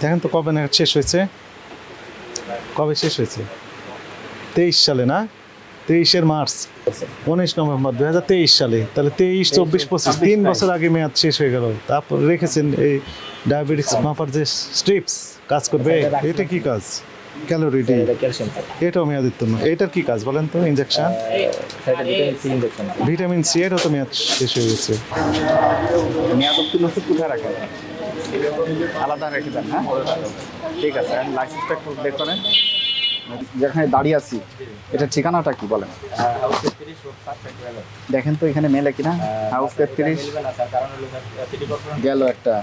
দেখেন তো কবে নাগাদ শেষ হয়েছে? কবে শেষ হয়েছে? তেইশ সালে না? তেইশের মার্চ। উনিশ নভেম্বর দু হাজার তেইশ সালে। তাহলে তেইশ চব্বিশ পঁচিশ তিন বছর আগে মেয়াদ শেষ হয়ে গেল। তারপর রেখেছেন এই ডায়াবেটিস মাপার যে স্ট্রিপস কাজ করবে। এটা কি কাজ? Calorie D. এটাও মেয়াদিত্ব না। এটার কি কাজ বলেন তো? ইনজেকশন? সেটা ভিটামিন সি ভিটামিন তো মেয়াদ শেষ হয়ে গেছে। মেয়াদ উত্তীর্ণ ওষুধ কোথায় রাখেন আলাদা রেখে দেন হ্যাঁ? ঠিক আছে লাইসেন্সটা একটু করেন। যেখানে দাঁড়িয়ে আছি এটা ঠিকানাটা কি বলেন? দেখেন তো এখানে মেলে কিনা হাউস তেত্রিশ গেল একটা।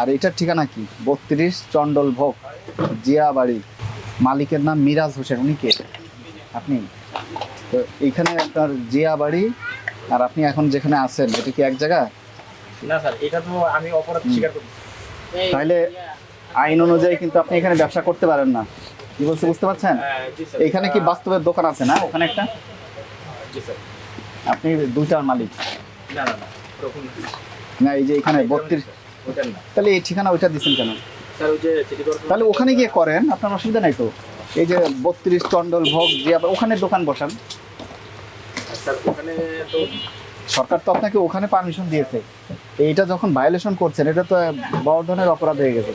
আর এটার ঠিকানা কি? বত্রিশ চন্ডল ভোগ জিয়া বাড়ি মালিকের নাম মিরাজ হোসেন, উনি কে? আপনি? তো এইখানে আপনার জিয়া বাড়ি আর আপনি এখন যেখানে আছেন, এটা কি এক জায়গা? না স্যার এটা তো আমি অপরাধ স্বীকার করি তাহলে আইন অনুযায়ী কিন্তু আপনি এখানে ব্যবসা করতে পারেন না। কি বলছে বুঝতে পারছেন? জি এখানে কি বাস্তবের দোকান আছে না? ওখানে একটা? জি স্যার। আপনি দুইটার মালিক। না না না ওরকম না। না এই যে এখানে বত্রিশ তাহলে এই ঠিকানা ওইটা দিচ্ছেন কেন? যে তাহলে ওখানে গিয়ে করেন আপনার অসুবিধা নাই তো? এই যে বত্রিশ চন্ডল ভোগ জিয়া ওখানে দোকান বসান। স্যার ওখানে তো সরকার তো আপনাকে ওখানে পারমিশন দিয়েছে। এইটা যখন ভায়োলেশন করছেন, এটা তো বড় ধরনের অপরাধ হয়ে গেছে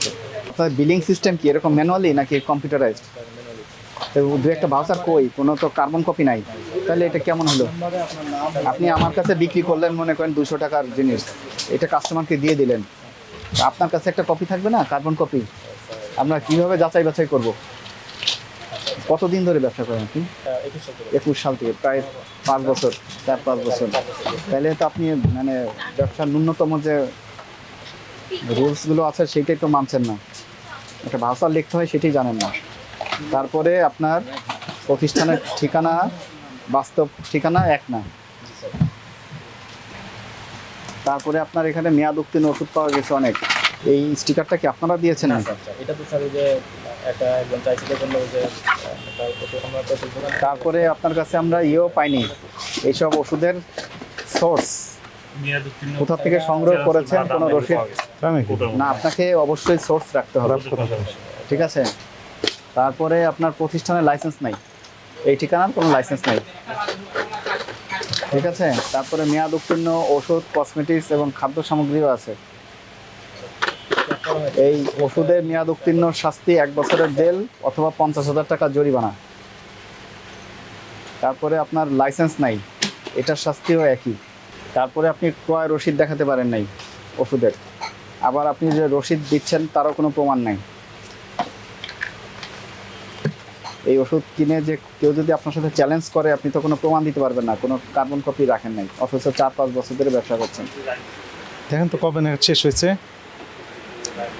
তো। বিলিং সিস্টেম কি এরকম ম্যানুয়ালি নাকি কম্পিউটারাইজড দু একটা ভাউচার কই, কোনো তো কার্বন কপি নাই। তাহলে এটা কেমন হলো? আপনি আমার কাছে বিক্রি করলেন, মনে করেন দুশো টাকার জিনিস। এটা কাস্টমারকে দিয়ে দিলেন। আপনার কাছে একটা কপি থাকবে না কার্বন কপি আমরা কীভাবে যাচাই বাছাই করব? কতদিন ধরে ব্যবসা করেন আপনি? একুশ সাল থেকে প্রায় পাঁচ বছর চার পাঁচ বছর। তাহলে তো আপনি মানে ব্যবসার ন্যূনতম যে রুলসগুলো আছে সেটাই তো মানছেন না। একটা ভাষা লিখতে হয় সেটাই জানেন না। তারপরে আপনার প্রতিষ্ঠানের ঠিকানা বাস্তব ঠিকানা এক না। তারপরে আপনার এখানে মেয়াদ উত্তীর্ণ ওষুধ পাওয়া গেছে অনেক। এই স্টিকারটা কি আপনারা দিয়েছেন? এটা তো স্যার যে একটা একজন জন্য যে তারপরে আপনার কাছে আমরা ইয়েও পাইনি। এইসব ওষুধের সোর্স কোথা থেকে সংগ্রহ করেছেন কোনো রসিদ? না, আপনাকে অবশ্যই সোর্স রাখতে হবে। ঠিক আছে? তারপরে আপনার প্রতিষ্ঠানের লাইসেন্স নাই। এই ঠিকানার কোনো লাইসেন্স নাই। ঠিক আছে? তারপরে মেয়াদ উত্তীর্ণ ওষুধ কসমেটিক্স এবং খাদ্য সামগ্রীও আছে। এই ওষুধের মেয়াদ উত্তীর্ণ শাস্তি এক বছরের জেল অথবা পঞ্চাশ হাজার টাকা জরিমানা। তারপরে আপনার লাইসেন্স নাই, এটার শাস্তিও একই। তারপরে আপনি ক্রয় রসিদ দেখাতে পারেন নাই ওষুধের। আবার আপনি যে রসিদ দিচ্ছেন, তারও কোনো প্রমাণ নাই। এই ওষুধ কিনে যে কেউ যদি আপনার সাথে চ্যালেঞ্জ করে, আপনি তো কোনো প্রমাণ দিতে পারবেন না, কোনো কার্বন কপি রাখেন নাই, অথচ চার পাঁচ বছর ধরে ব্যবসা করছেন। দেখেন তো কবে শেষ হয়েছে।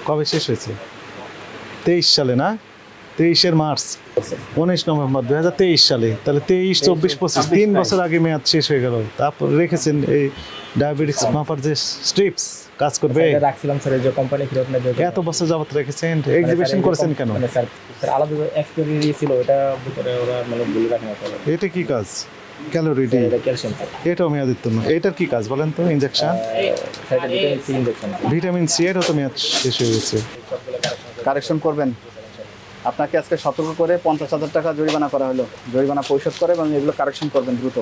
কবে শেষ হয়েছে? তেইশ সালে না? তেইশের মার্চ। উনিশ নভেম্বর দু হাজার তেইশ সালে। তাহলে তেইশ চব্বিশ পঁচিশ তিন বছর আগে মেয়াদ শেষ হয়ে গেল। তারপর রেখেছেন এই ডায়াবেটিস মাপার যে স্ট্রিপস কাজ করবে। রাখছিলাম স্যার যে কোম্পানি এত বছর যাবত রেখেছেন এক্সিবিশন করেছেন কেন? মানে স্যার আলাদা এক্সপায়ারি ছিল ওটা ভিতরে ওরা মানে ভুল রাখে এটা কি কাজ? ক্যালোরি ডি এটা ক্যালসিয়াম এটাও মেয়াদিত্ব না এটার কি কাজ বলেন তো ইঞ্জেকশন ইনজেকশন ভিটামিন সি এরও তো মেয়াদ শেষ হয়ে গেছে। কারেকশন করবেন। আপনাকে আজকে সতর্ক করে পঞ্চাশ হাজার টাকা জরিমানা করা হলো। জরিমানা পরিশোধ করে এবং এগুলো কারেকশন করবেন দ্রুত।